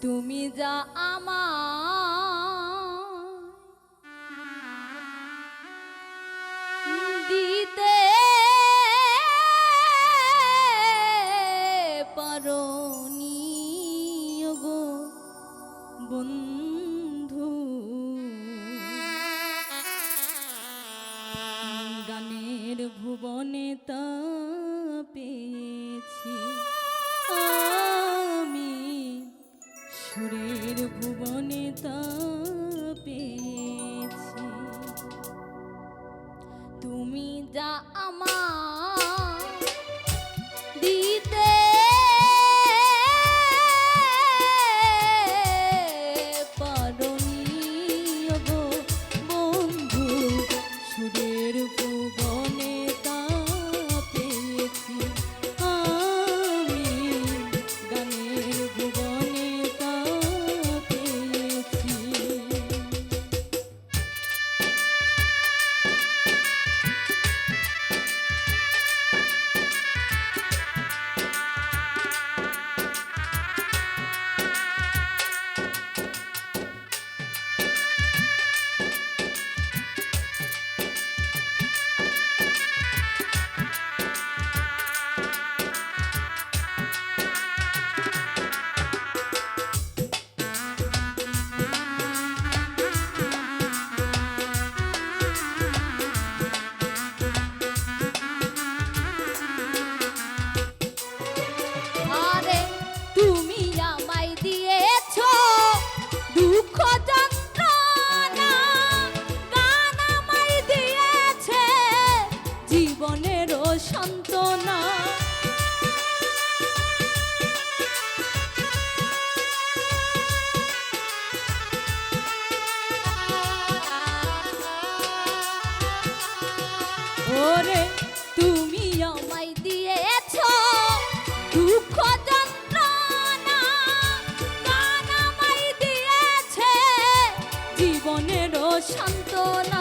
তুমি যা আমার দিতে পারো গো বন্ধু। 둘이 শান্ত না